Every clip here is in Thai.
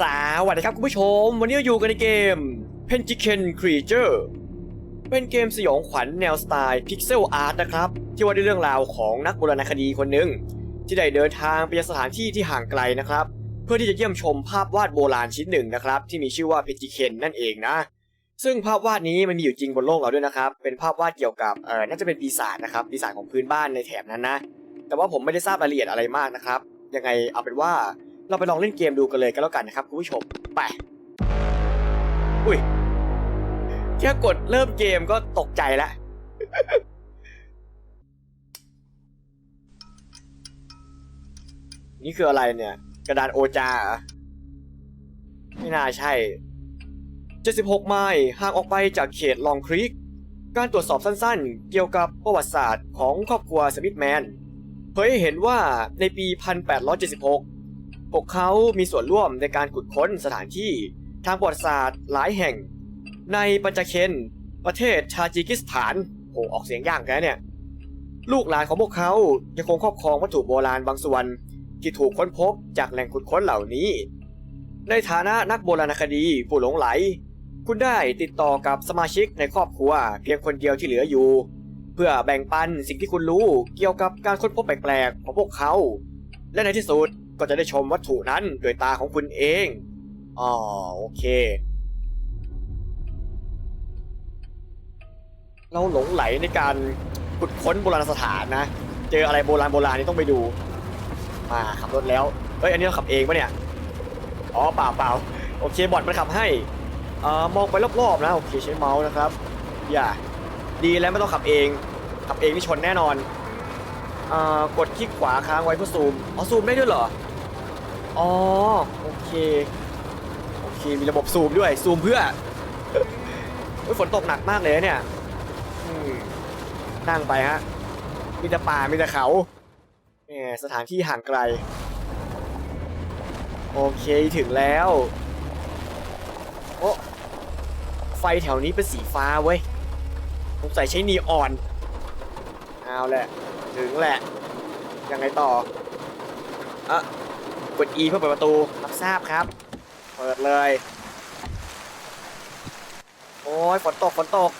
สวัสดีครับคุณผู้ชม วันนี้เราอยู่กันในเกม p e n t i c a n Creature เป็นเกมสยองขวัญแนวสไตล์ Pixel Art นะครับ ที่ว่าด้วยเรื่องราวของนักโบราณคดีคนหนึ่งที่ได้เดินทางไปยังสถานที่ที่ห่างไกลนะครับ เพื่อที่จะเยี่ยมชมภาพวาดโบราณชิ้นหนึ่งนะครับ ที่มีชื่อว่า p e n t i c a n นั่นเองนะ ซึ่งภาพวาดนี้มันมีอยู่จริงบนโลกเราด้วยนะครับ เป็นภาพวาดเกี่ยวกับเออน่าจะเป็นปีศาจนะครับปีศาจของพื้นบ้านในแถบนั้นนะ แต่ว่าผมไม่ได้ทราบรายละเอียดอะไรมากนะครับยังไงเอาเป็นว่า เราไปลองเล่นเกมดูกันเลยก็แล้วกันนะครับคุณผู้ชมไปอุ้ยแค่กดเริ่มเกมก็ตกใจแล้วนี่คืออะไรเนี่ย กระดานโอจาไม่น่าใช่ 76 ไมล์ห่างออกไปจากเขตลองครีก การตรวจสอบสั้นๆ เกี่ยวกับประวัติศาสตร์ของครอบครัวสมิธแมนเผยให้เห็นว่าในปี 1876 พวกเขามีส่วนร่วมในการขุดค้นสถานที่ทางประวัติศาสตร์หลายแห่ง ในปัญจเคนประเทศชาจิกิสถานโอ้ออกเสียงยากแค่เนี่ย ลูกหลานของพวกเขายังคงครอบครองวัตถุโบราณบางส่วนที่ถูกค้นพบจากแหล่งขุดค้นเหล่านี้ ในฐานะนักโบราณคดีผู้หลงไหล คุณได้ติดต่อกับสมาชิกในครอบครัวเพียงคนเดียวที่เหลืออยู่ เพื่อแบ่งปันสิ่งที่คุณรู้เกี่ยวกับการค้นพบแปลกๆของพวกเขา และในที่สุด ก็จะได้ชมวัตถุนั้นด้วยตาของคุณเองอ๋อโอเค เราหลงไหลในการขุดค้นโบราณสถานนะ เจออะไรโบราณโบราณนี่ต้องไปดู มาขับรถแล้ว เฮ้ย อันนี้เราขับเองปะเนี่ย อ๋อเปล่าเปล่าโอเคบอทมันขับให้อ่อมองไปรอบๆนะ โอเคใช้เมาส์นะครับ อย่า ดีแล้วไม่ต้องขับเอง ขับเองนี่ชนแน่นอนอ่ากดคลิกขวาค้างไว้เพื่อซูม อ๋อซูมได้ด้วยเหรอ อ๋อโอเคโอเคมีระบบซูมด้วยซูมเพื่อเฮ้ยฝนตกหนักมากเลยนะเนี่ยอืมนั่งไปฮะมีแต่ป่ามีแต่เขาแหมสถานที่ห่างไกล โอเคถึงแล้วโอ้ไฟแถวนี้เป็นสีฟ้าเว้ยสงสัยใช้นีออนเอาแหละ ถึงแหละ ยังไงต่ออะ กด E เพื่อเปิดประตู รับทราบครับ เปิดเลย โอ้ยฝนตกฝนตก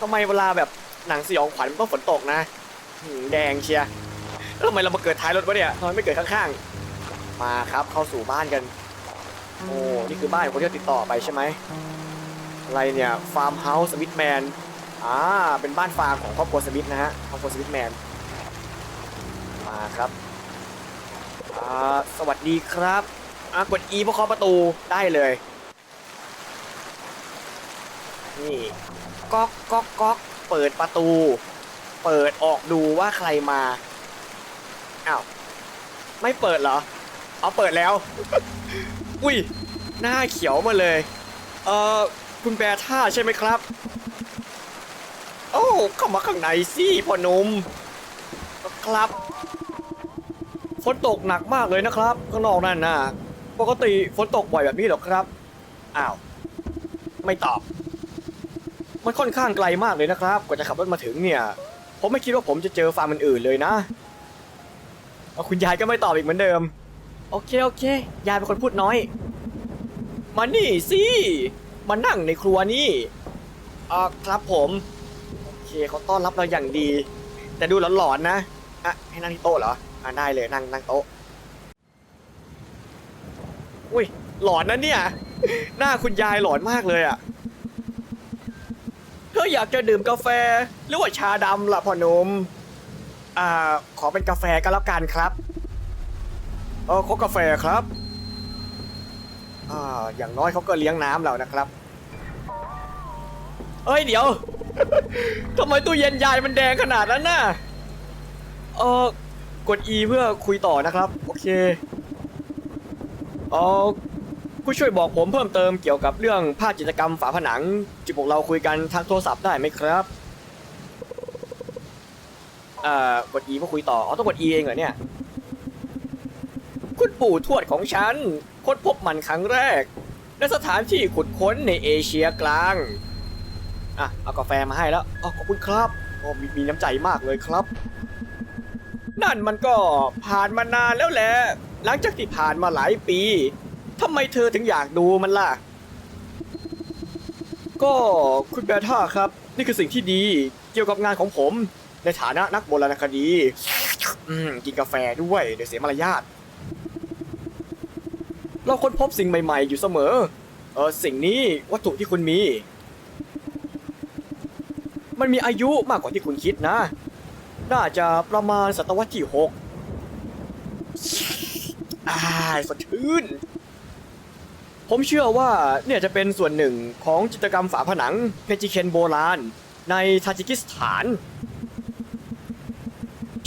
ทำไมเวลาแบบหนังสยองขวัญมันต้องฝนตกนะหืมแดงเชียร์แล้วทำไมเรามาเกิดท้ายรถวะเนี่ยทำไมไม่เกิดข้างๆ มาครับเข้าสู่บ้านกัน โอ้ นี่คือบ้านของคนที่เราติดต่อไปใช่ไหม อะไรเนี่ยฟาร์มเฮาส์สมิธแมนอ่าเป็นบ้านฟาร์มของครอบครัวสมิธนะฮะครอบครัวสมิธแมน มาครับ อ่าสวัสดีครับอ่ากด E เพื่อเคาะประตูได้เลยนี่ก๊อกก๊อกก๊อกเปิดประตู เปิดออกดูว่าใครมาอ้าวไม่เปิดเหรอ เอาเปิดแล้ว อุ้ยหน้าเขียวมาเลย เอ่อคุณแปรท่าใช่ไหมครับ โอ้เข้ามาข้างในสิพ่อหนุ่มครับ ฝนตกหนักมากเลยนะครับ ข้างนอกนั่นนะปกติฝนตกบ่อยแบบนี้หรอครับ อ้าว ไม่ตอบ มันค่อนข้างไกลมากเลยนะครับ กว่าจะขับรถมาถึงเนี่ย ผมไม่คิดว่าผมจะเจอฟาร์มอื่นๆเลยนะเอาคุณยายก็ไม่ตอบอีกเหมือนเดิม โอเคโอเค ยายเป็นคนพูดน้อย มานี่สิมานั่งในครัวนี่อ่าครับผม โอเคเขาต้อนรับเราอย่างดี แต่ดูหลอนๆนะ อะ ให้นั่งที่โต๊ะเหรอ อะได้เลยนั่งนั่งโต๊ะ อุ้ยหลอนนะเนี่ย หน้าคุณยายหลอนมากเลยอะ เธออยากจะดื่มกาแฟ หรือว่าชาดำล่ะพ่อหนุ่มอ่า ขอเป็นกาแฟก็แล้วกันครับเออขอกาแฟครับอ่าอย่างน้อยเขาก็เลี้ยงน้ำเรานะครับ เอ้ยเดี๋ยว ทำไมตู้เย็นยายมันแดงขนาดนั้นน่ะ เออ กด E เพื่อคุยต่อนะครับ โอเคเออผู้ช่วยบอกผมเพิ่มเติมเกี่ยวกับเรื่องภาพจิตรกรรมฝาผนังที่พวกเราคุยกันทางโทรศัพท์ได้ไหมครับเอ่อกด E เพื่อคุยต่ออ๋อต้องกด E เองเหรอเนี่ย คุณปู่ทวดของฉันค้นพบมันครั้งแรกในสถานที่ขุดค้นในเอเชียกลาง อะ เอากาแฟมาให้แล้ว อ๋อ ขอบคุณครับโอ้มีมีน้ำใจมากเลยครับ นั่นมันก็ผ่านมานานแล้วแหละ หลังจากที่ผ่านมาหลายปีทำไมเธอถึงอยากดูมันล่ะ ก็คุณแบท่าครับ นี่คือสิ่งที่ดีเกี่ยวกับงานของผม ในฐานะนักโบราณคดี อืม กินกาแฟด้วยเดี๋ยวเสียมารยาทเราค้นพบสิ่งใหม่ๆ อยู่เสมอ เออสิ่งนี้วัตถุที่คุณมี มันมีอายุมากกว่าที่คุณคิดนะ น่าจะประมาณศตวรรษที่หกอ่าสดชื่น ผมเชื่อว่าเนี่ยจะเป็นส่วนหนึ่งของจิตรกรรมฝาผนังเพจิเคนโบราณ ในทาจิกิสถาน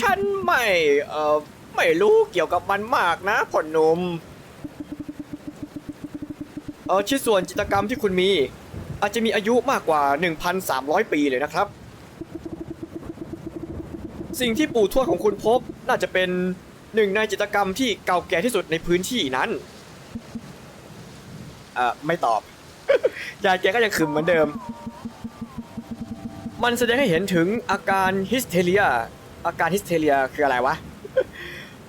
ฉันไม่เอ่อไม่รู้เกี่ยวกับมันมากนะพ่อหนุ่มเออชิ้นส่วนจิตรกรรมที่คุณมี อาจจะมีอายุมากกว่า 1,300 ปีเลยนะครับ สิ่งที่ปู่ทวดของคุณพบ น่าจะเป็นหนึ่งในจิตรกรรมที่เก่าแก่ที่สุดในพื้นที่นั้นเอ่อไม่ตอบ ยายแกก็ยังขึมเหมือนเดิม มันแสดงให้เห็นถึงอาการฮิสเทเรีย อาการฮิสเทเรียคืออะไรวะ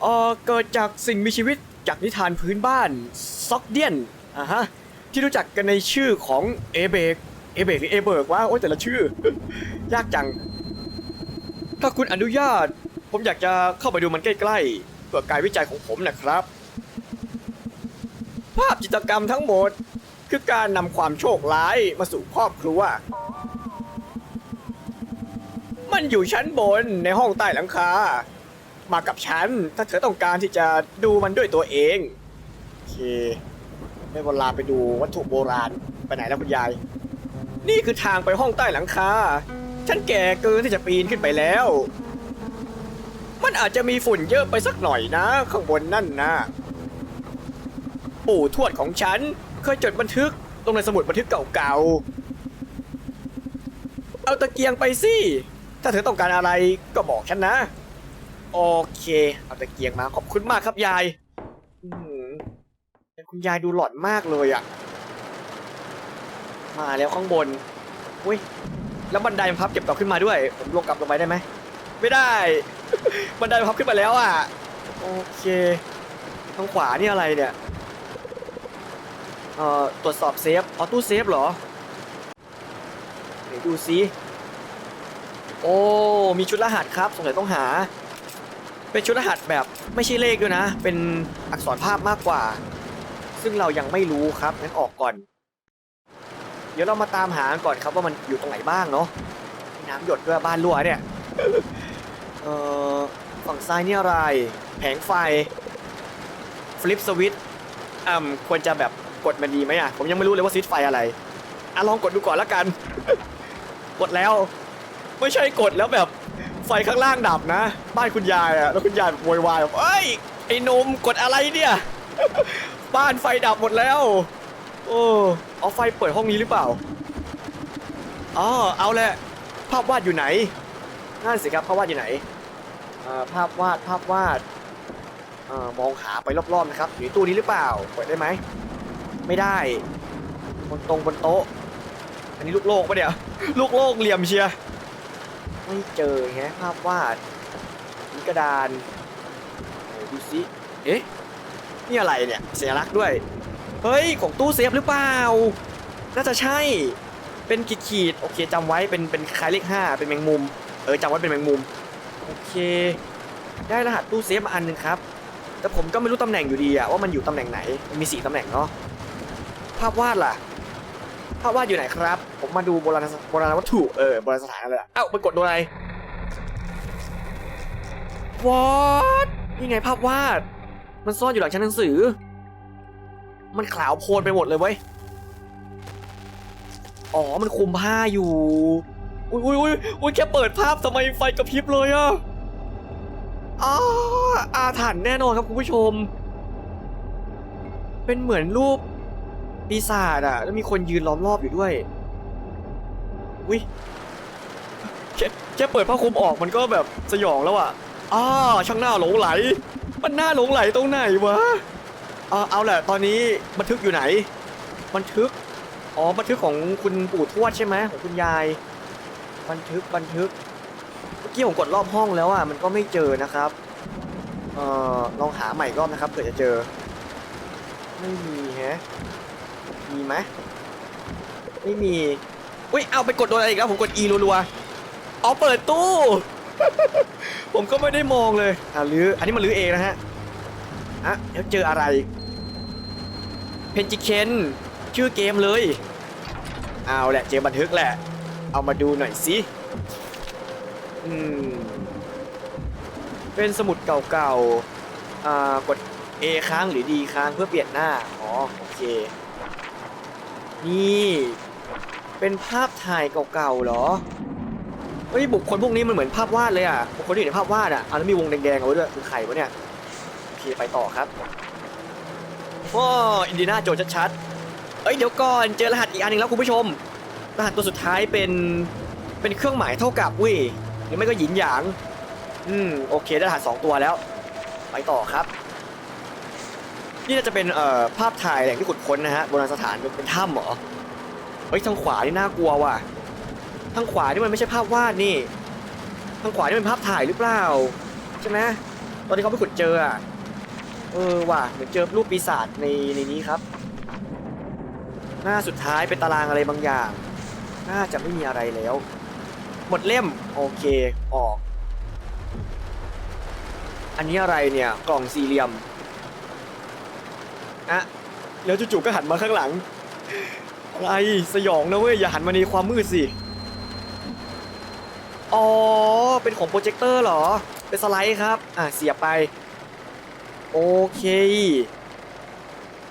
เออเกิดจากสิ่งมีชีวิตจากนิทานพื้นบ้านซ็อกเดียนอะฮะ ที่รู้จักกันในชื่อของเอเบก เอเบกหรือเอเบิร์กวะโอ้ยแต่ละชื่อ ยากจัง ถ้าคุณอนุญาต ผมอยากจะเข้าไปดูมันใกล้ๆเพื่อการวิจัยของผมนะครับ ภาพจิตรกรรมทั้งหมด คือการนำความโชคร้ายมาสู่ครอบครัว มันอยู่ชั้นบนในห้องใต้หลังคา มากับฉัน ถ้าเธอต้องการที่จะดูมันด้วยตัวเอง โอเค ได้เวลาไปดูวัตถุโบราณ ไปไหนแล้วคุณยาย นี่คือทางไปห้องใต้หลังคา ฉันแก่เกินที่จะปีนขึ้นไปแล้ว มันอาจจะมีฝุ่นเยอะไปสักหน่อยนะ ข้างบนนั่นนะปู่ทวดของฉันเคยจดบันทึกลงในสมุดบันทึกเก่าๆ เอาตะเกียงไปสิ ถ้าเธอต้องการอะไรก็บอกฉันนะ โอเค เอาตะเกียงมาขอบคุณมากครับยายคุณยายดูหลอนมากเลยอะมาแล้วข้างบน อุ้ย แล้วบันไดมันพับเก็บกลับขึ้นมาด้วย ผมลงกลับลงไปได้ไหม ไม่ได้ บันไดมันพับขึ้นมาแล้วอะ โอเค ทางขวานี่อะไรเนี่ย เอ่อ ตรวจสอบเซฟออตู้เซฟเหรอเดี๋ยวดูซิโอ้ มีชุดรหัสครับ สงสัยต้องหา เป็นชุดรหัสแบบไม่ใช่เลขด้วยนะ เป็นอักษรภาพมากกว่า ซึ่งเรายังไม่รู้ครับ งั้นออกก่อน เดี๋ยวเรามาตามหาก่อนครับว่ามันอยู่ตรงไหนบ้างเนาะน้ำหยดด้วยบ้านรั่วเนี่ยเอ่อฝั่งซ้ายนี่อะไร แผงไฟ ฟลิปสวิตอ่าควรจะแบบกดมันดีไหมอะ ผมยังไม่รู้เลยว่าสวิตไฟอะไรอะลองกดดูก่อนละกัน กดแล้ว ไม่ใช่กดแล้วแบบไฟข้างล่างดับนะ บ้านคุณยายอะแล้วคุณยายแบบโวยวายแบบเอ้ยไอ้นมกดอะไรเนี่ย บ้านไฟดับหมดแล้ว โอ้เอาไฟเปิดห้องนี้หรือเปล่าอ๋อเอาแหละ ภาพวาดอยู่ไหนนั่นสิครับภาพวาดอยู่ไหนภาพวาดภาพวาดอ่อมองหาไปรอบๆนะครับอยู่ตู้นี้หรือเปล่าเปิดได้ไหมไม่ได้บนตรงบนโต๊ะ อันนี้ลูกโลกปะเนี่ยลูกโลกเหลี่ยมเชียร์ไม่เจอแฮะภาพวาดกระดานไหนดูสิเอ๊ะนี่อะไรเนี่ยสัญลักษณ์ด้วย เฮ้ย ของตู้เซฟหรือเปล่า น่าจะใช่ เป็นขีดขีดๆโอเคจำไว้เป็นเป็นคล้ายเลขห้าเป็นแมงมุม เออจำไว้เป็นแมงมุม โอเค ได้รหัสตู้เซฟมาอันหนึ่งครับ แต่ผมก็ไม่รู้ตำแหน่งอยู่ดีอะว่ามันอยู่ตำแหน่งไหน มันมีสี่ตำแหน่งเนาะ ภาพวาดล่ะ ภาพวาดอยู่ไหนครับ ผมมาดูโบราณโบราณวัตถุ เออโบราณสถานอะไรอะเอ้าไปกดโดนอะไร What นี่ไงภาพวาด มันซ่อนอยู่หลังชั้นหนังสือ มันขาวโพลนไปหมดเลยเว้ย อ๋อ มันคุมผ้าอยู่ อุ้ยอุ้ยอุ้ยอุ้ยแค่เปิดภาพทำไมไฟกระพริบเลยอะอ๋ออาถรรพ์แน่นอนครับคุณผู้ชม เป็นเหมือนรูปปีศาจอะแล้วมีคนยืนล้อมรอบอยู่ด้วย อุ้ยแค่แค่เปิดผ้าคลุมออกมันก็แบบสยองแล้วอะอ้าช่างหน้าหลงไหล มันหน้าหลงไหลตรงไหนวะ เอาเอาแหละตอนนี้บันทึกอยู่ไหน บันทึก อ๋อ บันทึกของคุณปู่ทวดใช่ไหมของคุณยาย บันทึก บันทึก เมื่อกี้ผมกดรอบห้องแล้วอะ มันก็ไม่เจอนะครับ เอ่อ ลองหาใหม่กรอบนะครับเผื่อจะเจอ ไม่มีแฮะ มีไหมไม่มี อุ้ย เอาไปกดโดนอะไรอีกแล้วผมกด E รัวๆ อ๋อ เปิดตู้ ผมก็ไม่ได้มองเลย อ่าลื้ออันนี้มันลื้อเองนะฮะ อะแล้วเจออะไรเพนจิเคนชื่อเกมเลย เอาแหละเจอบันทึกแหละ เอามาดูหน่อยสิอืมเป็นสมุดเก่าๆอ่ากด A ค้างหรือ D ค้างเพื่อเปลี่ยนหน้า อ๋อ โอเค นี่ เป็นภาพถ่ายเก่าๆเหรอ เฮ้ย บุคคลพวกนี้มันเหมือนภาพวาดเลยอะ บุคคลที่อยู่ในภาพวาดอะเอาแล้วมีวงแดงๆเอาไว้ด้วย คือใครวะเนี่ย เคไปต่อครับว้าอินดีนาโจชัดๆเอ้ยเดี๋ยวก่อนเจอรหัสอีกอันหนึงแล้วคุณผู้ชม รหัสตัวสุดท้ายเป็นเป็นเครื่องหมายเท่ากับเว้ยหรือไม่ก็หยินหยาง อืมโอเคได้รหัสสองตัวแล้ว ไปต่อครับ นี่น่าจะเป็นเอ่อภาพถ่ายแหล่งที่ขุดค้นนะฮะโบราณสถานเป็นเป็นถ้ำเหรอเฮ้ยทางขวานี่น่ากลัวว่ะทางขวานี่มันไม่ใช่ภาพวาดนี่ทางขวานี่เป็นภาพถ่ายหรือเปล่า ใช่ไหมตอนที่เขาไปขุดเจออะ เออว่ะเหมือนเจอรูปปีศาจในในนี้ครับ หน้าสุดท้ายเป็นตารางอะไรบางอย่าง น่าจะไม่มีอะไรแล้ว หมดเล่มโอเคออก อันนี้อะไรเนี่ยกล่องสี่เหลี่ยมอะแล้วจู่ๆก็หันมาข้างหลัง อะไรสยองนะเว้ยอย่าหันมาในความมืดสิ อ๋อ เป็นของโปรเจคเตอร์เหรอ เป็นสไลด์ครับ อะเสียบไป โอเค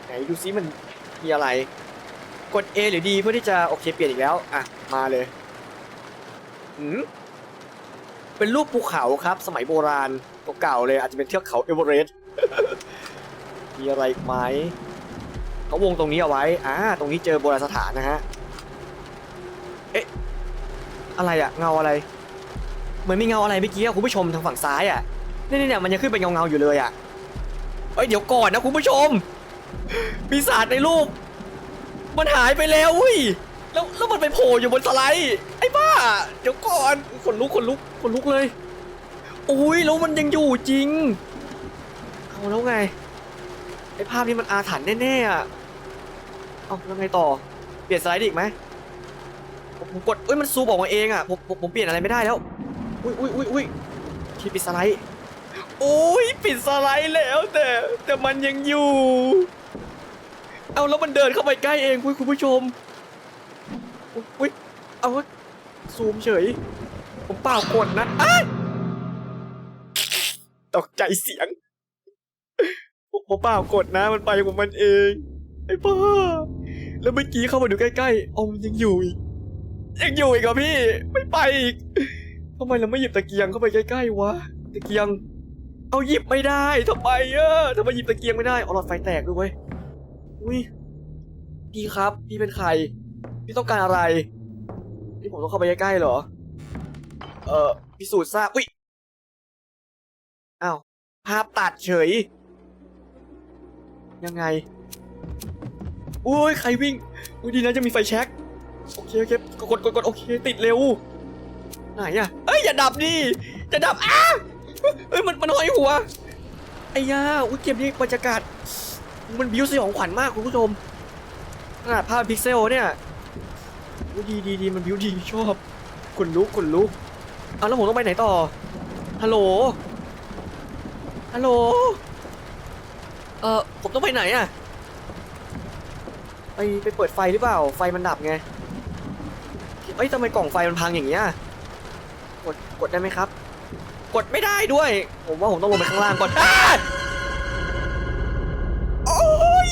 ไหนดูซิมันมีอะไร กด A หรือ D เพื่อที่จะโอเคเปลี่ยนอีกแล้ว อะ มาเลยหืมเป็นรูปภูเขาครับ สมัยโบราณเก่าๆเลยอาจจะเป็นเทือกเขาเอเวอเรสต์มีอะไรอีกไหมเขาวงตรงนี้เอาไว้อ่าตรงนี้เจอโบราณสถานนะฮะ เอ๊ะ อะไรอะเงาอะไร เหมือนมีเงาอะไรเมื่อกี้คุณผู้ชมทางฝั่งซ้ายอะนี่เนี่ยมันยังขึ้นเป็นเงาเงาๆอยู่เลยอะ เอ้ยเดี๋ยวก่อนนะคุณผู้ชมปีศาจในรูป มันหายไปแล้วอุ้ยแล้วแล้วมันไปโผล่อยู่บนสไลด์ไอ้บ้า เดี๋ยวก่อนขนลุกขนลุกขนลุกเลยอุ้ยแล้วมันยังอยู่จริงเอาแล้วไงไอ้ภาพนี้มันอาถรรพ์แน่ๆอะเอาแล้วไงต่อเปลี่ยนสไลด์อีกไหมผมผมกดเอ้ยมันซูมออกมาเองอะผมผมผมเปลี่ยนอะไรไม่ได้แล้วอุ้ยอุ้ยอุ้ยอุ้ยที่ปิดสไลด์ โอ้ยปิดสไลด์แล้วแต่แต่มันยังอยู่ เอาแล้วมันเดินเข้าไปใกล้เองคุณผู้ชมอุ้ยเอาซูมเฉย ผมเปล่ากดนะอ้ายตกใจเสียงผมผมเปล่ากดนะ มันไปของมันเอง ไอ้บ้าแล้วเมื่อกี้เข้ามาดูใกล้ๆเอามันยังอยู่อีกยังอยู่อีกเหรอพี่ ไม่ไปอีกทำไมเราไม่หยิบตะเกียงเข้าไปใกล้ๆวะตะเกียง เอาหยิบไม่ได้ทำไมเออทำไมหยิบตะเกียงไม่ได้เอาหลอดไฟแตกด้วยเว้ยอุ้ยพี่ครับพี่เป็นใครพี่ต้องการอะไรพี่ผมต้องเข้าไปใกล้ๆเหรอ เอ่อพิสูจน์ทราบอุ้ยอ้าวภาพตัดเฉย ยังไงอุ้ยใครวิ่งอุ้ยดีนะจะมีไฟแช็กโอเคโอเคกดกดกดโอเคติดเร็วไหนอะเอ้ยอย่าดับดิจะดับอ้า เอ้ยมันมันห้อยหัวไอ้ย่าอุ้ยเกมนี้บรรยากาศ มันบิวสยองขวัญมากคุณผู้ชมขนาดภาพพิกเซลเนี่ยอุ๊ยดีดีดีมันบิวดีชอบขนลุกขนลุกเอาแล้วผมต้องไปไหนต่อฮัลโหลฮัลโหลเออผมต้องไปไหนอะไปไปเปิดไฟหรือเปล่า ไฟมันดับไงเอ้ยทำไมกล่องไฟมันพังอย่างเงี้ยกดกดได้ไหมครับ กดไม่ได้ด้วย ผมว่าผมต้องลงไปข้างล่างก่อนอ้าโอ้ย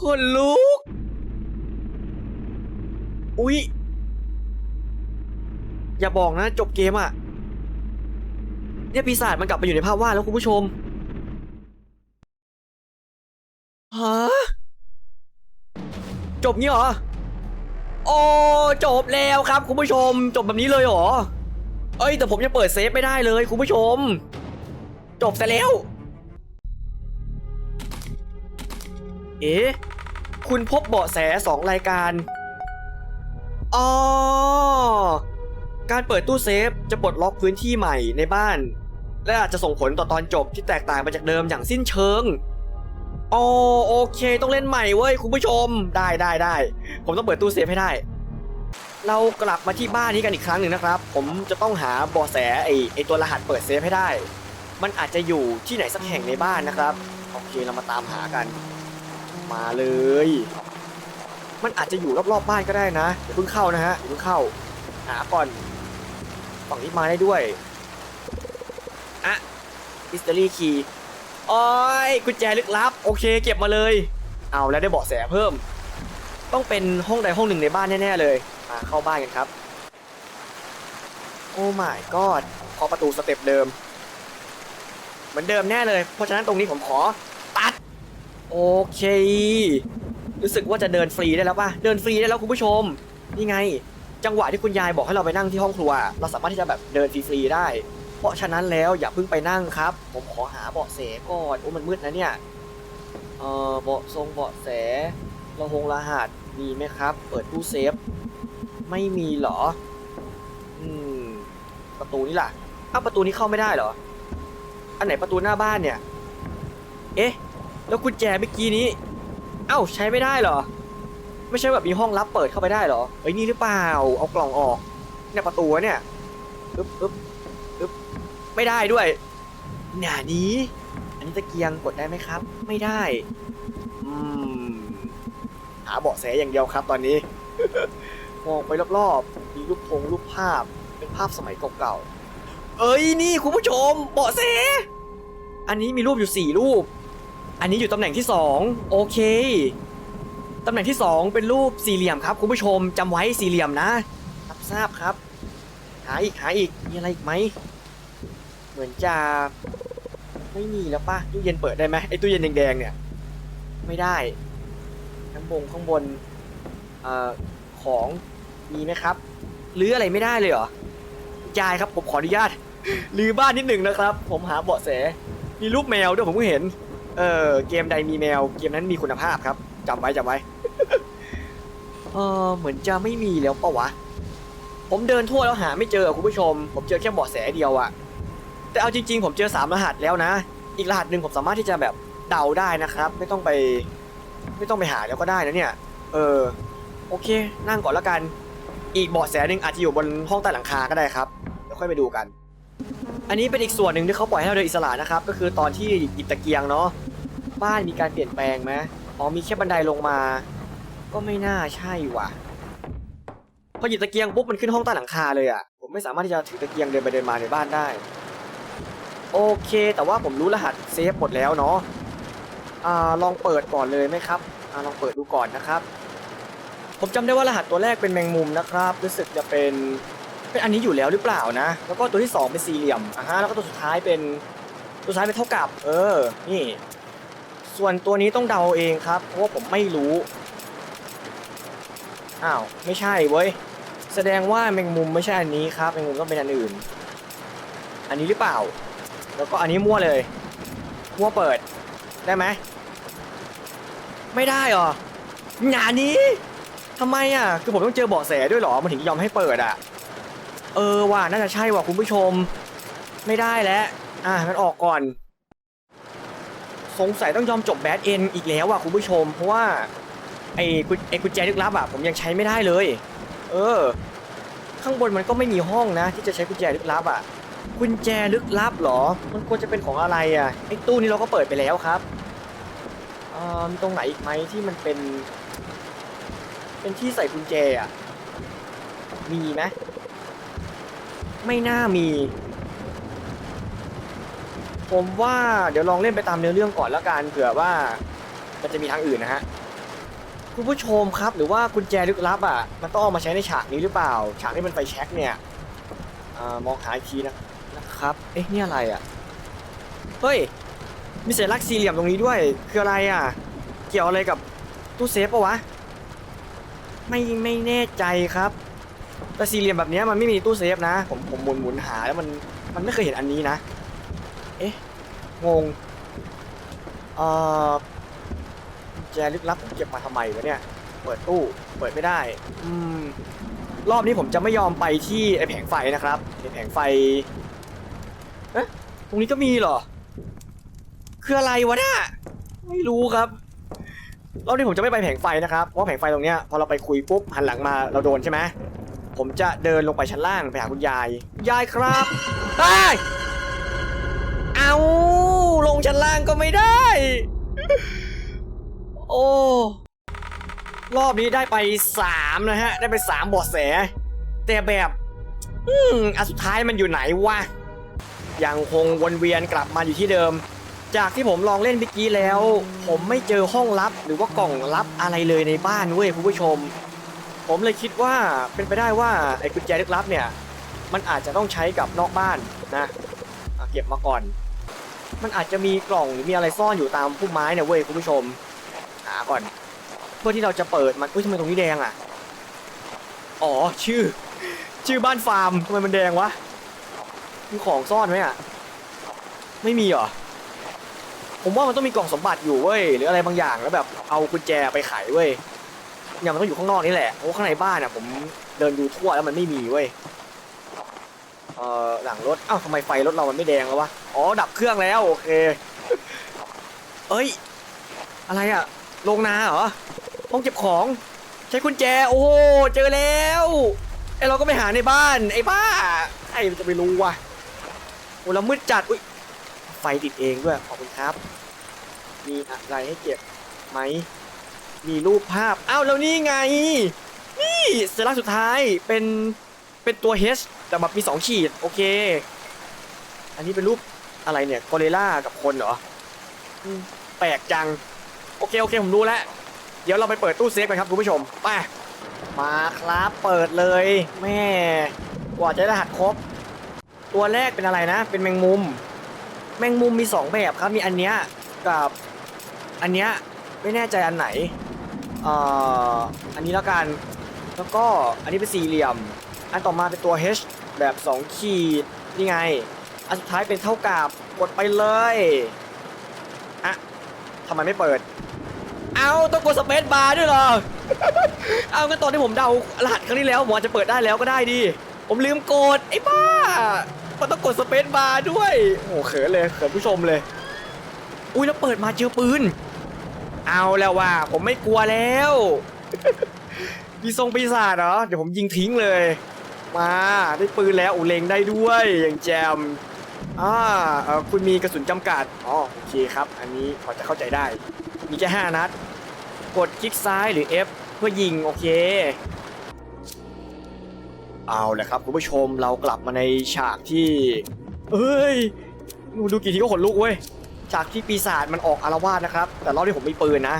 ขนลุก อุ๊ย อย่าบอกนะจบเกมอะเนี่ยปีศาจมันกลับไปอยู่ในภาพวาดแล้วคุณผู้ชมฮะจบงี้เหรอ โอ้จบแล้วครับคุณผู้ชม จบแบบนี้เลยเหรอ เอ้ยแต่ผมยังเปิดเซฟไม่ได้เลยคุณผู้ชม จบซะแล้ว เอ๊ะคุณพบเบาะแสสองรายการอ๋อการเปิดตู้เซฟจะปลดล็อกพื้นที่ใหม่ในบ้าน และอาจจะส่งผลต่อตอนจบที่แตกต่างไปจากเดิมอย่างสิ้นเชิง อ๋อโอเค ต้องเล่นใหม่เว้ยคุณผู้ชมได้ได้ได้ผมต้องเปิดตู้เซฟให้ได้ เรากลับมาที่บ้านนี้กันอีกครั้งหนึ่งนะครับ ผมจะต้องหาเบาะแสไอไอตัวรหัสเปิดเซฟให้ได้ มันอาจจะอยู่ที่ไหนสักแห่งในบ้านนะครับโอเคเรามาตามหากัน มาเลย มันอาจจะอยู่รอบๆบบ้านก็ได้นะอย่าเพิ่งเข้านะฮะอย่าเพิ่งเข้า หาก่อนฝั่งนี้มาได้ด้วยอะฮิสตอรี่คีย์ โอ้ยกุญแจลึกลับ โอเค เก็บมาเลย เอาแล้วได้เบาะแสเพิ่ม ต้องเป็นห้องใดห้องหนึ่งในบ้านแน่ๆเลยมาเข้าบ้านกันครับ โอ้ my god ขอประตูสเต็ปเดิม เหมือนเดิมแน่เลย เพราะฉะนั้นตรงนี้ผมขอตัด โอเค รู้สึกว่าจะเดินฟรีได้แล้วป่ะ เดินฟรีได้แล้วคุณผู้ชม นี่ไง จังหวะที่คุณยายบอกให้เราไปนั่งที่ห้องครัว เราสามารถที่จะแบบเดินฟรีๆได้ เพราะฉะนั้นแล้วอย่าเพิ่งไปนั่งครับ ผมขอหาเบาะแสก่อน โอ้มันมืดนะเนี่ย เออเบาะทรงเบาะแสระหงรหัสมีไหมครับ เปิดตู้เซฟ ไม่มีเหรอ อืม ประตูนี่ล่ะ อ้าวประตูนี้เข้าไม่ได้เหรอ อันไหนประตูหน้าบ้านเนี่ย เอ๊ะ แล้วกุญแจเมื่อกี้นี้ เอ้าใช้ไม่ได้เหรอ ไม่ใช่แบบมีห้องลับเปิดเข้าไปได้เหรอเอ้ยนี่หรือเปล่า เอากล่องออก เนี่ยประตูเนี่ย อึ๊บอึ๊บอึ๊บ ไม่ได้ด้วยหนานี้ อันนี้ตะเกียงกดได้ไหมครับ ไม่ได้ อืม หาเบาะแสอย่างเดียวครับ ตอนนี้ มองไปรอบๆมีรูปพงรูปภาพ เป็นภาพสมัยเก่าๆ เอ้ยนี่คุณผู้ชม เบาะแส อันนี้มีรูปอยู่สี่รูป อันนี้อยู่ตำแหน่งที่สองโอเค ตำแหน่งที่สองเป็นรูปสี่เหลี่ยมครับ คุณผู้ชมจำไว้สี่เหลี่ยมนะรับทราบครับ หาอีกหาอีกมีอะไรอีกไหม เหมือนจะไม่มีแล้วป่ะตู้เย็นเปิดได้ไหมไอ้ตู้เย็นแดงๆเนี่ย ไม่ได้ข้างบนข้างบนเอ่อของมีไหมครับรื้ออะไรไม่ได้เลยเหรอยายครับผมขออนุญาตรื้อบ้านนิดหนึ่งนะครับ ผมหาเบาะแสมีรูปแมวด้วยผมเพิ่งเห็น เออเกมใดมีแมว เกมนั้นมีคุณภาพครับจำไว้จำไว้เออเหมือนจะไม่มีแล้วปะวะ ผมเดินทั่วแล้วหาไม่เจอคุณผู้ชม ผมเจอแค่เบาะแสเดียวอะ แต่เอาจริงๆ ผมเจอสามรหัสแล้วนะ อีกรหัสหนึ่งผมสามารถที่จะแบบเดาได้นะครับ ไม่ต้องไป ไม่ต้องไปหาแล้วก็ได้นะเนี่ย เออ โอเค นั่งก่อนแล้วกัน อีกเบาะแสหนึ่งอาจจะอยู่บนห้องใต้หลังคาก็ได้ครับเดี๋ยวค่อยไปดูกัน อันนี้เป็นอีกส่วนหนึ่งที่เขาปล่อยให้เราเดินอิสระนะครับ ก็คือตอนที่หยิบตะเกียงเนาะบ้านมีการเปลี่ยนแปลงไหมอ๋อมีแค่บันไดลงมา ก็ไม่น่าใช่ว่ะพอหยิบตะเกียงปุ๊บมันขึ้นห้องใต้หลังคาเลยอะ่ะผมไม่สามารถที่จะถือตะเกียงเดินไปเดินมาในบ้านได้ โอเค แต่ว่าผมรู้รหัสเซฟหมดแล้วเนาะอ่าลองเปิดก่อนเลยไหมครับอ่าลองเปิดดูก่อนนะครับ ผมจำได้ว่ารหัสตัวแรกเป็นแมงมุมนะครับ รู้สึกจะเป็นเป็นอันนี้อยู่แล้วหรือเปล่านะ แล้วก็ตัวที่สองเป็นสี่เหลี่ยมอ่าฮะแล้วก็ตัวสุดท้ายเป็นตัวสุดท้ายเป็นเท่ากับ เออ นี่ ส่วนตัวนี้ต้องเดาเองครับเพราะว่าผมไม่รู้อ้าวไม่ใช่เว้ยแสดงว่าแมงมุมไม่ใช่อันนี้ครับแมงมุมต้องเป็นอันอื่น อันนี้หรือเปล่า แล้วก็อันนี้มั่วเลย มั่วเปิด ได้ไหม ไม่ได้หรอหนานี้ทำไมอะ คือผมต้องเจอเบาะแสด้วยหรอ มันถึงยอมให้เปิดอะ เออว่ะน่าจะใช่ว่ะคุณผู้ชม ไม่ได้แล้ว อะงั้นออกก่อน สงสัยต้องยอมจบแบดเอ็นอีกแล้วอะคุณผู้ชม เพราะว่า ไอ้กุญไอ้กุญแจลึกลับอะผมยังใช้ไม่ได้เลย เออ ข้างบนมันก็ไม่มีห้องนะ ที่จะใช้กุญแจลึกลับอะ กุญแจลึกลับเหรอ มันควรจะเป็นของอะไรอะไอ้ตู้นี้เราก็เปิดไปแล้วครับเอ่อมีตรงไหนอีกไหมที่มันเป็น เป็นที่ใส่กุญแจอะ มีไหมไม่น่ามี ผมว่าเดี๋ยวลองเล่นไปตามเนื้อเรื่องก่อนแล้วกันเผื่อว่า มันจะมีทางอื่นนะฮะ คุณผู้ชมครับ หรือว่ากุญแจลึกลับอะ มันต้องเอามาใช้ในฉากนี้หรือเปล่า ฉากที่มันไฟแช็กเนี่ยอามองหาอีกทีนะนะ ครับ เอ๊ะนี่อะไรอะ เฮ้ย มีสัญลักษณ์สี่เหลี่ยมตรงนี้ด้วย คืออะไรอะ เกี่ยวอะไรกับตู้เซฟปะวะ ไม่ไม่แน่ใจครับ แต่สี่เหลี่ยมแบบนี้มันไม่มีตู้เซฟนะ ผมผมหมุนหมุนหาแล้วมันมันไม่เคยเห็นอันนี้นะ เอ๊ะ งง เอ่อแจลึกลับผมเก็บมาทำไมวะเนี่ย เปิดตู้ เปิดไม่ได้ อืมรอบนี้ผมจะไม่ยอมไปที่ไอแผงไฟนะครับไอแผงไฟ เอ๊ะตรงนี้ก็มีเหรอ คืออะไรวะเนี่ยไม่รู้ครับรอบนี้ผมจะไม่ไปแผงไฟนะครับเพราะแผงไฟตรงเนี้ยพอเราไปคุยปุ๊บหันหลังมาเราโดนใช่ไหมผมจะเดินลงไปชั้นล่างไปหาคุณยาย ยายครับไอ้ยเอาลงชั้นล่างก็ไม่ได้ โอ้ รอบนี้ได้ไปสามนะฮะ ได้ไปสามบาะแส แต่แบบ อืมอันสุดท้ายมันอยู่ไหนวะ ยังคงวนเวียนกลับมาอยู่ที่เดิม จากที่ผมลองเล่นเมื่อกี้แล้ว ผมไม่เจอห้องลับหรือว่ากล่องลับอะไรเลยในบ้านเว้ยคุณผู้ชม ผมเลยคิดว่าเป็นไปได้ว่าไอ้กุญแจลึกลับเนี่ย มันอาจจะต้องใช้กับนอกบ้านนะเก็บมาก่อน มันอาจจะมีกล่องหรือมีอะไรซ่อนอยู่ตามพุ่มไม้เนี่ยเว้ยคุณผู้ชมหาก่อน เพื่อที่เราจะเปิดมันอุ้ยทำไมตรงนี้แดงอะอ๋อชื่อ ชื่อบ้านฟาร์มทำไมมันแดงวะ มีของซ่อนไหมอะ ไม่มีเหรอ ผมว่ามันต้องมีกล่องสมบัติอยู่เว้ย หรืออะไรบางอย่างแล้วแบบเอากุญแจไปไขเว้ยเนี่ยมันต้องอยู่ข้างนอกนี่แหละเพราะข้างในบ้านอะผมเดินดูทั่วแล้วมันไม่มีเว้ย เอ่อหลังรถ อ้าวทำไมไฟรถเรามันไม่แดงแล้ววะ อ๋อ ดับเครื่องแล้วโอเค เอ้ย อะไรอะ โรงนาเหรอ ห้องเก็บของ ใช้กุญแจ โอ้โห เจอแล้ว ไอเราก็ไปหาในบ้าน ไอ้บ้าใครมันจะไปรู้วะ โอ้เรามืดจัดอุ้ยไฟติดเองด้วยขอบคุณครับ มีอะไรให้เก็บไหมมีรูปภาพอ้าวแล้วนี่ไง นี่เสลักสุดท้ายเป็นเป็นตัว H แต่แบบมีสองขีดโอเค อันนี้เป็นรูปอะไรเนี่ยกอริล่ากับคนเหรอแปลกจัง โอเคโอเคผมรู้แล้ว เดี๋ยวเราไปเปิดตู้เซฟกันครับคุณผู้ชมไปมาครับเปิดเลยแม่กว่าจะได้รหัสครบ ตัวแรกเป็นอะไรนะ เป็นแมงมุม แมงมุมมีสองแบบครับ มีอันเนี้ยกับอันเนี้ยไม่แน่ใจอันไหนเอ่ออันนี้แล้วกัน แล้วก็อันนี้เป็นสี่เหลี่ยม อันต่อมาเป็นตัว H แบบสองขีดนี่ไง อันสุดท้ายเป็นเท่ากับกดไปเลยอะทำไมไม่เปิด เอาต้องกดสเปซบาร์ด้วยเหรอ เอางั้นตอนที่ผมเดารหัสครั้งที่แล้วผมอจะเปิดได้แล้วก็ได้ดิผมลืมกดไอ้บ้า มันต้องกดสเปซบาร์ด้วย โอ้โหเขินเลยเขินผู้ชมเลย อุ้ยแล้วเปิดมาเจอปืน เอาแล้วว่า ผมไม่กลัวแล้วปีทรงปีศาจเหรอ เดี๋ยวผมยิงทิ้งเลย มาได้ปืนแล้วอูเลงได้ด้วย อย่างแจมอ่าเออคุณมีกระสุนจำกัด อ๋อโอเคครับ อันนี้พอจะเข้าใจได้ มีแค่ 5 นัด กดคลิกซ้ายหรือ F เพื่อยิง โอเค เอาแหละครับคุณผู้ชมเรากลับมาในฉากที่เอ้ยดูดูกี่ทีก็ขนลุกเว้ยฉากที่ปีศาจมันออกอารวาสนะครับ แต่รอบที่ผมมีปืนนะ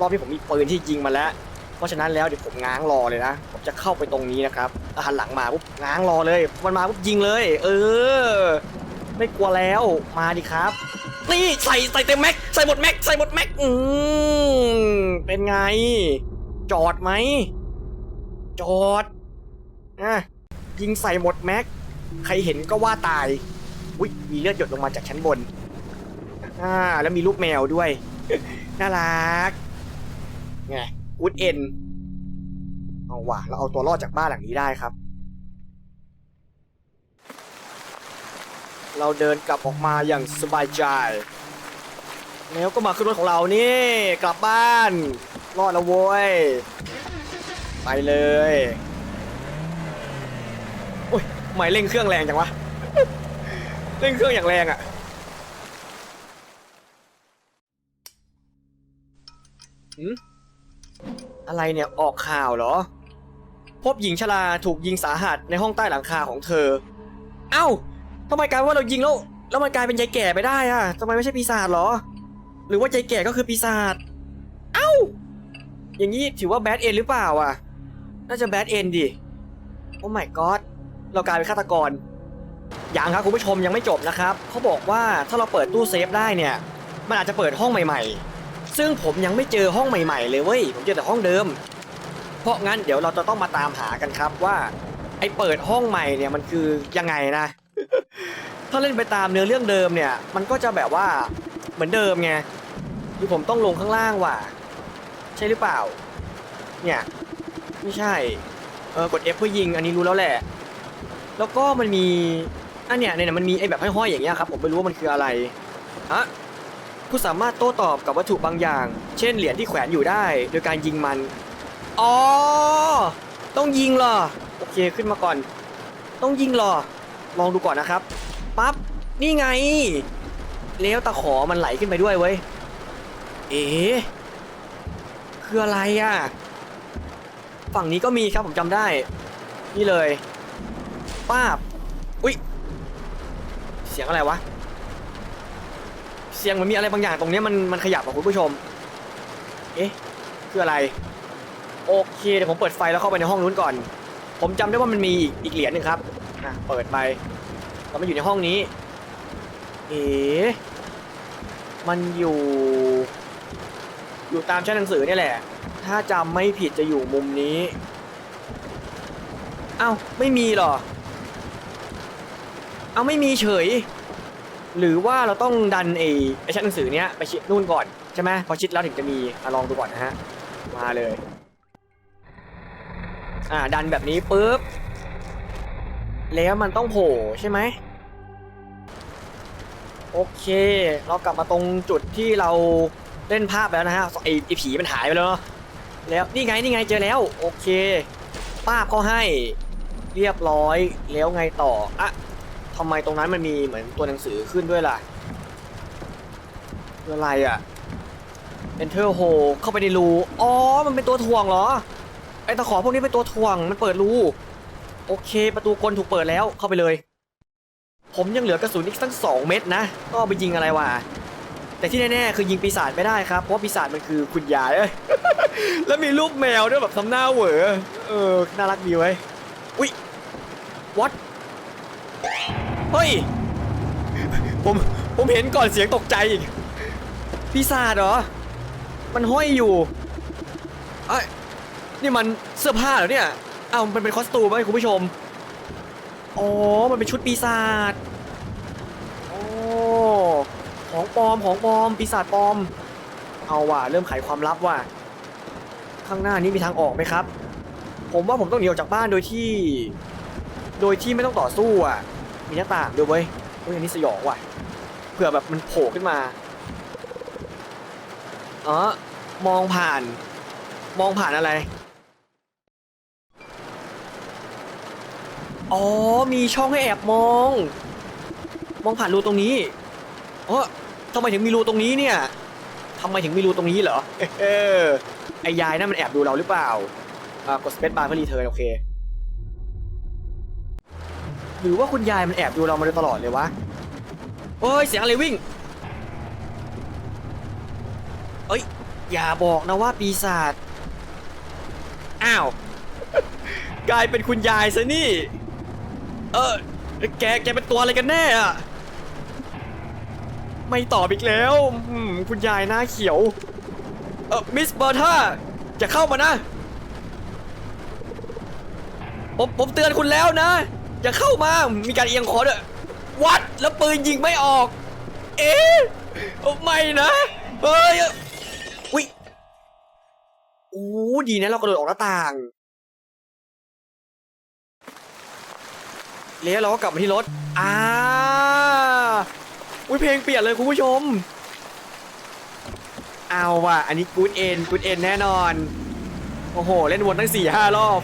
รอบที่ผมมีปืนที่ยิงมาแล้ว เพราะฉะนั้นแล้วเดี๋ยวผมง้างรอเลยนะผมจะเข้าไปตรงนี้นะครับหันหลังมาปุ๊บง้างรอเลย มันมาปุ๊บยิงเลย เออ ไม่กลัวแล้วมาดิครับนี่ใส่ใส่เต็มแม็กใส่หมดแม็กใส่หมดแม็กอืมเป็นไง จอดไหมจอด อะยิงใส่หมดแม็ก ใครเห็นก็ว่าตายอุ้ยมีเลือดหยดลงมาจากชั้นบน อ่า แล้วมีลูกแมวด้วย น่ารัก ไงกูดเอ็น เอาว่ะเราเอาตัวรอดจากบ้านหลังนี้ได้ครับ เราเดินกลับออกมาอย่างสบายใจ แล้วก็มาขึ้นรถของเรานี่ กลับบ้าน รอดแล้วโว้ย ไปเลย โอ้ยทำไมเร่งเครื่องแรงจังวะ เร่งเครื่องอย่างแรงอะหืมอะไรเนี่ยออกข่าวเหรอ พบหญิงชราถูกยิงสาหัสในห้องใต้หลังคาของเธอ เอ้าทำไมกลายว่าเรายิงแล้วแล้วมันกลายเป็นยายแก่ไปได้อะทำไมไม่ใช่ปีศาจเหรอ หรือว่ายายแก่ก็คือปีศาจ เอ้า อย่างนี้ถือว่าแบดเอนหรือเปล่าอะ น่าจะแบดเอนดิ โอ้ my god เรากลายเป็นฆาตกรยังครับคุณผู้ชมยังไม่จบนะครับเขาบอกว่าถ้าเราเปิดตู้เซฟได้เนี่ยมันอาจจะเปิดห้องใหม่ ๆ ซึ่งผมยังไม่เจอห้องใหม่ ๆ เลยเว้ยผมเจอแต่ห้องเดิม เพราะงั้นเดี๋ยวเราจะต้องมาตามหากันครับว่าไอ้เปิดห้องใหม่เนี่ยมันคือยังไงนะ ถ้าเล่นไปตามเนื้อเรื่องเดิมเนี่ย มันก็จะแบบว่าเหมือนเดิมไงคือผมต้องลงข้างล่างว่ะ ใช่หรือเปล่า เนี่ย ไม่ใช่ เออกด F เพื่อยิงอันนี้รู้แล้วแหละ แล้วก็มันมีอันเนี้ยเนี่ยมันมีไอ้แบบห้อยๆอย่างเงี้ยครับผมไม่รู้ว่ามันคืออะไรฮะคุณสามารถโต้ตอบกับวัตถุบางอย่าง เช่นเหรียญที่แขวนอยู่ได้ โดยการยิงมันอ๋อต้องยิงเหรอโอเคขึ้นมาก่อน ต้องยิงเหรอลองดูก่อนนะครับปั๊บนี่ไง แล้วตะขอมันไหลขึ้นไปด้วยเว้ยเอ๋คืออะไรอะ ฝั่งนี้ก็มีครับผมจำได้ นี่เลย ป้าบอุ๊ยเสียงอะไรวะ เสียงมันมีอะไรบางอย่างตรงนี้มันมันขยับอะคุณผู้ชม เอ๊ะคืออะไร โอเคเดี๋ยวผมเปิดไฟแล้วเข้าไปในห้องนู้นก่อน ผมจำได้ว่ามันมีอีกอีกเหรียญหนึ่งครับอะเปิดไปแล้วมันอยู่ในห้องนี้ เอ๊ะมันอยู่ อยู่ตามชั้นหนังสือเนี่ยแหละ ถ้าจำไม่ผิดจะอยู่มุมนี้ เอ้าไม่มีหรอ เอาไม่มีเฉย หรือว่าเราต้องดันไอ้ไอ้ชั้นหนังสือเนี้ยไปชิดนู่นก่อนใช่ไหมพอชิดแล้วถึงจะมีอะลองดูก่อนนะฮะมาเลย อ่าดันแบบนี้ปุ๊บแล้วมันต้องโผล่ใช่ไหมโอเค เรากลับมาตรงจุดที่เราเล่นภาพแล้วนะฮะไอ้ไอ้ผีมันหายไปแล้วเนาะแล้วนี่ไงนี่ไงเจอแล้วโอเคป้าบเขาให้เรียบร้อยแล้วไงต่ออะ ทำไมตรงนั้นมันมีเหมือนตัวหนังสือขึ้นด้วยล่ะคืออะไรอะ enter hole เข้าไปในรูอ๋อ มันเป็นตัวถ่วงเหรอ ไอตะขอพวกนี้เป็นตัวถ่วง มันเปิดรู โอเค ประตูกลถูกเปิดแล้ว เข้าไปเลย ผมยังเหลือกระสุนอีกตั้งสองเม็ดนะ ก็ไปยิงอะไรวะ แต่ที่แน่ๆ คือยิงปีศาจไม่ได้ครับ เพราะาปีศาจมันคือคุณยายเอ้ยแล้วมีรูปแมวด้วยแบบทำหน้าเหวอเออ น่ารักดีไว้ยอุ๊ย what เฮ้ย ผม ผมเห็นก่อนเสียงตกใจอีกปีศาจเหรอ มันห้อยอยู่เอ้ยนี่มันเสื้อผ้าเหรอเนี่ย อ้าว มันเป็นคอสตูมไหมคุณผู้ชม อ๋อ มันเป็นชุดปีศาจ โอ้ ของปลอม ของปลอม ปีศาจปลอม เอาว่ะ เริ่มไขความลับว่ะ ข้างหน้านี้มีทางออกไหมครับ ผมว่าผมต้องหนีออกจากบ้านโดยที่ โดยที่ไม่ต้องต่อสู้อะ มีหน้าต่างด้วยเว้ยเฮ้ยอันนี้สยองว่ะ เผื่อแบบมันโผล่ขึ้นมาอ๋อมองผ่าน มองผ่านอะไร อ๋อ มีช่องให้แอบมอง มองผ่านรูตรงนี้เออทำไมถึงมีรูตรงนี้เนี่ยทำไมถึงมีรูตรงนี้เหรอ เออไอ้ยายนั่นมันแอบดูเราหรือเปล่า อ่ากดสเปซบาร์เพื่อรีเทิร์นโอเค หรือว่าคุณยายมันแอบดูเรามาโดยตลอดเลยวะเฮ้ยเสียงอะไรวิ่งเอ้ยอย่าบอกนะว่าปีศาจอ้าว กลายเป็นคุณยายซะนี่ เออแกแกเป็นตัวอะไรกันแน่อะไม่ตอบอีกแล้วอืมคุณยายหน้าเขียว เออมิสเบอร์ท่าจะเข้ามานะ ผมผมเตือนคุณแล้วนะ อย่าเข้ามา มีการเอียงคอด้วยวัดแล้วปืนยิงไม่ออก เอ๊ะไม่นะเฮ้ยอุ้ยโอ้ดีนะเรากระโดดออกหน้าต่าง แล้วเราก็กลับมาที่รถอ่าอุ้ยเพลงเปลี่ยนเลยคุณผู้ชม เอาว่ะ อันนี้กูดเอ็นกูดเอ็นแน่นอน โอ้โห เล่นวนตั้งสี่ห้ารอบ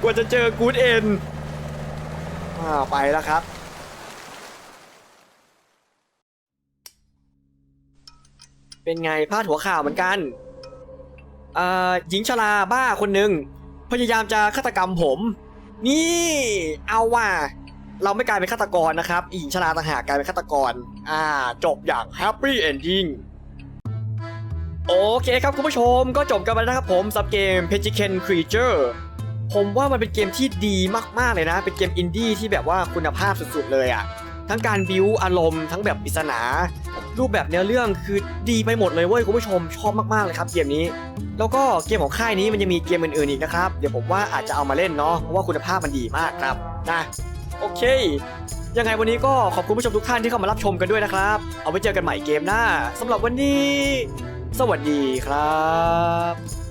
กว่าจะเจอกูดเอ็น อ่าไปแล้วครับ เป็นไงพาดหัวข่าวเหมือนกันเอ่อหญิงชราบ้าคนหนึ่งพยายามจะฆาตกรรมผม นี่เอาว่ะเราไม่กลายเป็นฆาตกรนะครับหญิงชราต่างหากกลายเป็นฆาตกร อ่า จบอย่างแฮปปี้เอนดิ้งโอเคครับคุณผู้ชมก็จบกันไปแล้วนะครับผมสับเกม p e g i c a n Creature ผมว่ามันเป็นเกมที่ดีมากๆเลยนะ เป็นเกมอินดี้ที่แบบว่าคุณภาพสุดๆเลยอะ่ะ ทั้งการบิวอารมณ์ทั้งแบบปริศนา รูปแบบเนื้อเรื่องคือดีไปหมดเลยเว้ยคุณผู้ชมชอบมากๆเลยครับเกมนี้ แล้วก็เกมของค่ายนี้มันยังมีเกมอื่นๆอีกนะครับ เดี๋ยวผมว่าอาจจะเอามาเล่นเนาะเพราะว่าคุณภาพมันดีมากครับนะโอเค ยังไงวันนี้ก็ขอบคุณผู้ชมทุกท่านที่เข้ามารับชมกันด้วยนะครับ เอาไว้เจอกันใหม่เกมหน้าสำหรับวันนี้ สวัสดีครับ